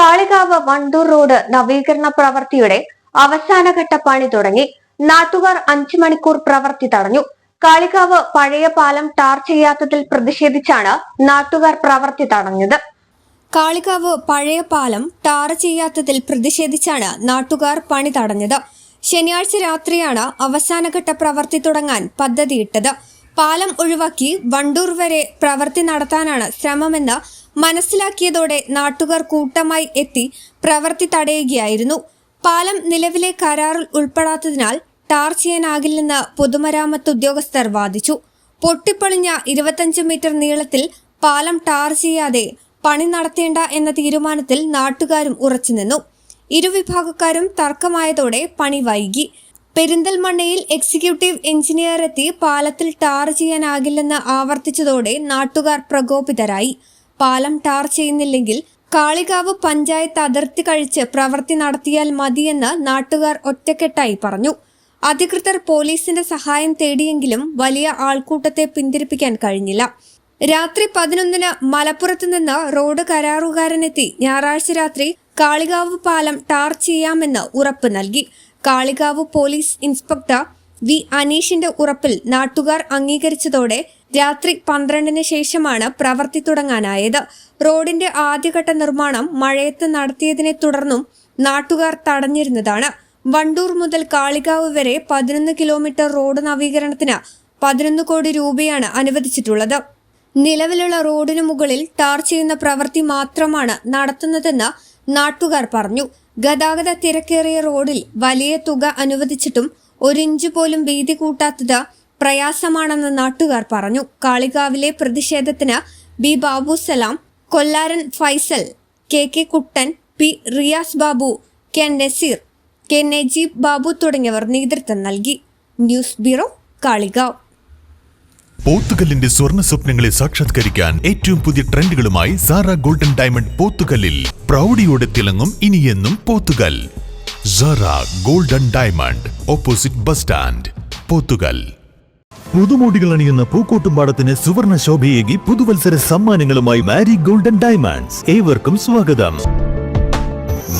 Kalikavu Vandoor road നവീകരണ പ്രവൃത്തിയുടെ അവസാനഘട്ട പണി തുടങ്ങി. നാട്ടുകാർ അഞ്ചു മണിക്കൂർ പ്രവൃത്തി തടഞ്ഞു. കാളികാവ് പഴയ പാലം ടാർ ചെയ്യാത്തതിൽ പ്രതിഷേധിച്ചാണ് നാട്ടുകാർ പ്രവൃത്തി തടഞ്ഞത്. കാളികാവ് പഴയ പാലം ടാർ ചെയ്യാത്തതിൽ പ്രതിഷേധിച്ചാണ് നാട്ടുകാർ പണി തടഞ്ഞത്. ശനിയാഴ്ച രാത്രിയാണ് അവസാനഘട്ട പ്രവൃത്തി തുടങ്ങാൻ പദ്ധതിയിട്ടത്. പാലം ഒഴിവാക്കി വണ്ടൂർ വരെ പ്രവൃത്തി നടത്താനാണ് ശ്രമമെന്ന് മനസ്സിലാക്കിയതോടെ നാട്ടുകാർ കൂട്ടമായി എത്തി പ്രവൃത്തി തടയുകയായിരുന്നു. പാലം നിലവിലെ കരാറിൽ ഉൾപ്പെടാത്തതിനാൽ ടാർ ചെയ്യാനാകില്ലെന്ന് പൊതുമരാമത്ത് ഉദ്യോഗസ്ഥർ വാദിച്ചു. പൊട്ടിപ്പൊളിഞ്ഞ ഇരുപത്തഞ്ച് മീറ്റർ നീളത്തിൽ പാലം ടാർ ചെയ്യാതെ പണി നടത്തേണ്ട എന്ന തീരുമാനത്തിൽ നാട്ടുകാരും ഉറച്ചുനിന്നു ഇരുവിഭാഗക്കാരും തർക്കമായതോടെ പണി വൈകി. പെരിന്തൽമണ്ണയിൽ എക്സിക്യൂട്ടീവ് എഞ്ചിനീയർ എത്തി പാലത്തിൽ ടാർ ചെയ്യാനാകില്ലെന്ന് ആവർത്തിച്ചതോടെ നാട്ടുകാർ പ്രകോപിതരായി. പാലം ടാർ ചെയ്യുന്നില്ലെങ്കിൽ കാളികാവ് പഞ്ചായത്ത് അതിർത്തി കഴിച്ച് പ്രവൃത്തി നടത്തിയാൽ മതിയെന്ന് നാട്ടുകാർ ഒറ്റക്കെട്ടായി പറഞ്ഞു. അധികൃതർ പോലീസിന്റെ സഹായം തേടിയെങ്കിലും വലിയ ആൾക്കൂട്ടത്തെ പിന്തിരിപ്പിക്കാൻ കഴിഞ്ഞില്ല. രാത്രി പതിനൊന്നിന് മലപ്പുറത്ത് നിന്ന് റോഡ് കരാറുകാരനെത്തി ഞായറാഴ്ച രാത്രി കാളികാവ് പാലം ടാർ ചെയ്യാമെന്ന് ഉറപ്പ് നൽകി. കാളികാവ് പോലീസ് ഇൻസ്പെക്ടർ വി അനീഷിന്റെ ഉറപ്പിൽ നാട്ടുകാർ അംഗീകരിച്ചതോടെ രാത്രി പന്ത്രണ്ടിന് ശേഷമാണ് പ്രവൃത്തി തുടങ്ങാനായത്. റോഡിന്റെ ആദ്യഘട്ട നിർമ്മാണം മഴയത്ത് നടത്തിയതിനെ തുടർന്നും നാട്ടുകാർ തടഞ്ഞിരുന്നതാണ്. വണ്ടൂർ മുതൽ കാളികാവ് വരെ പതിനൊന്ന് കിലോമീറ്റർ റോഡ് നവീകരണത്തിന് പതിനൊന്ന് കോടി രൂപയാണ് അനുവദിച്ചിട്ടുള്ളത്. നിലവിലുള്ള റോഡിനു മുകളിൽ ടാർ ചെയ്യുന്ന പ്രവൃത്തി മാത്രമാണ് നടത്തുന്നതെന്ന് നാട്ടുകാർ പറഞ്ഞു. ഗതാഗത തിരക്കേറിയ റോഡിൽ വലിയ തുക അനുവദിച്ചിട്ടും ഒരിഞ്ച് പോലും വീതി കൂട്ടാത്തത് പ്രയാസമാണെന്ന് നാട്ടുകാർ പറഞ്ഞു. കാളികാവിലെ പ്രതിഷേധത്തിന് B Babu Salam Kollaran Faisal K K Kuttan P Riyas Babu K Naseer K Najeeb Babu തുടങ്ങിയവർ നേതൃത്വം നൽകി. News bureau Kalikavu. പോത്തുകല്ലിന്റെ സ്വർണ സ്വപ്നങ്ങളെ സാക്ഷാത്കരിക്കാൻ ഏറ്റവും പുതിയ ട്രെൻഡുകളുമായി സാറ ഗോൾഡൻ ഡയമണ്ട് പോത്തുകല്ലിൽ പ്രൗഢിയോടെ തിളങ്ങും ഇനിയെന്നും Pothukal. Sara golden diamond opposite bus stand Pothukal. പുതുമോടികൾ അണിയുന്ന പൂക്കോട്ടുംപാടത്തിന് സുവർണ ശോഭയേകി പുതുവത്സര സമ്മാനങ്ങളുമായി മാരി ഗോൾഡൻ ഡയമണ്ട്സ്. ഏവർക്കും സ്വാഗതം.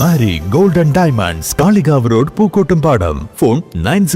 Mari golden diamonds Kalikavu road Pookkottumpadam. Phone nine